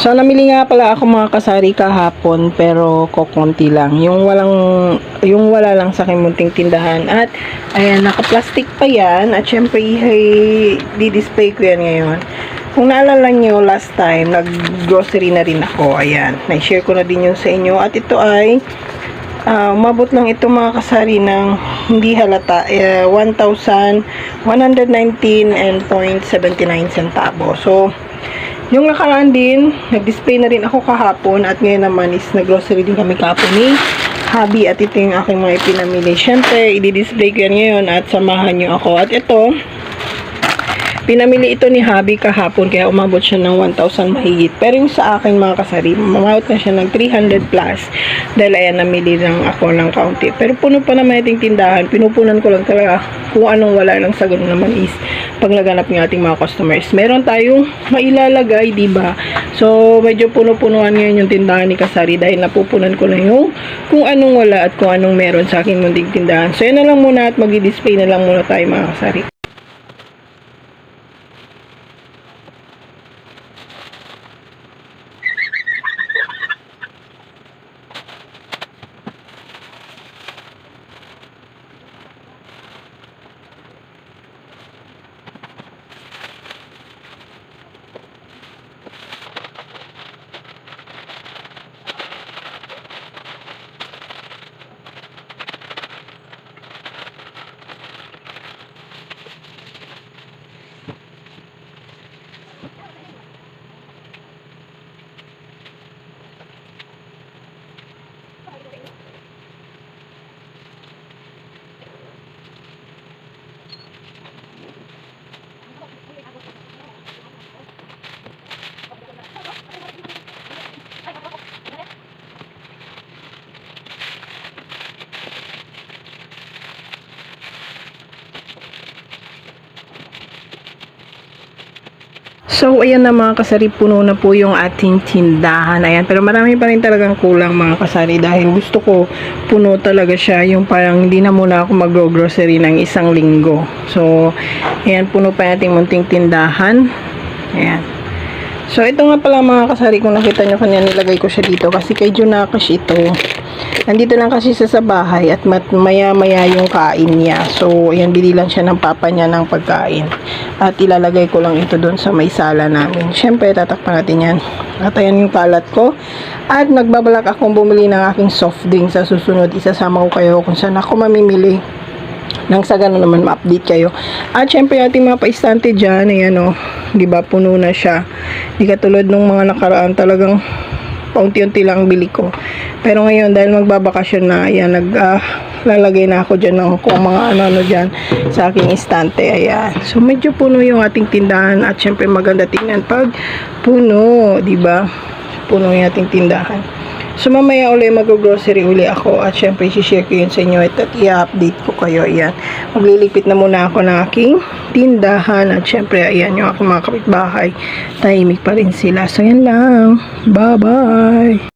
So, namili nga pala ako mga kasari kahapon, pero kokonti lang. Yung walang, yung wala lang sa aking munting tindahan. At, ayan, naka-plastic pa yan. At syempre, ay, di-display ko yan ngayon. Kung naalala nyo, last time, nag-grocery na rin ako. Ayan, na-share ko na din yun sa inyo. At ito ay, Ah, umabot lang ito mga kasari ng hindi halata 1,119 and 0.79 centavo. So, yung nakaraan din, nag-display na rin ako kahapon at ngayon naman is nag-grocery din kami kahapon ni Habi at ito yung aking mga ipinamili. Siyempre, i-display ko yan ngayon at samahan nyo ako. At ito, Pinamili ito ni Habi kahapon kaya umabot siya ng 1,000 mahigit. Pero yung sa akin mga kasari, umabot na siya ng 300 plus dahil ayan namili lang ako ng kaunti. Pero puno pa naman iting tindahan. Pinupunan ko lang talaga kung anong wala lang sa ganun naman is paglaganap ng ating mga customers. Meron tayong mailalagay, di ba? So, medyo puno-punuan ngayon yung tindahan ni Kasari dahil napupunan ko na yung kung anong wala at kung anong meron sa aking munting tindahan. So, yan na lang muna at mag-display na lang muna tayo mga Kasari. So, ayan na mga kasari, puno na po yung ating tindahan. Ayan, pero marami pa rin talagang kulang mga kasari dahil gusto ko puno talaga siya. Yung parang hindi na muna ako mag-grocery ng isang linggo. So, ayan, puno pa yung ating munting tindahan. Ayan. So, ito nga pala mga kasari, kung nakita nyo kanya nilagay ko siya dito kasi kay Junakash ito. Nandito lang kasi siya sa bahay at maya-maya yung kain niya. So, ayan, bili lang siya ng papa niya ng pagkain. At ilalagay ko lang ito doon sa may sala namin. Siyempre, tatakpan natin yan. At ayan yung kalat ko. At nagbabalak akong bumili ng aking soft drink sa susunod. Isasama ko kayo kung saan ako mamimili nang sa ganun naman ma-update kayo. At syempre ating mga paistante dyan, ayan o, di ba puno na siya. Di katulad nung mga nakaraan talagang paunti-unti lang bili ko. Pero ngayon dahil magbabakasyon na, ayan, nag lalagay na ako dyan ng kung mga ano-ano dyan sa aking istante. Ayan. So medyo puno yung ating tindahan at syempre maganda tingnan pag puno, di ba? Puno yung ating tindahan. So mamaya uli mag-grocery uli ako at syempre i-share ko yun sa inyo at, at i-update ko kayo. Ayan. Maglilipit na muna ako ng aking tindahan at syempre ayan yung aking mga kapitbahay. Tahimik pa rin sila. So yan lang. Bye-bye.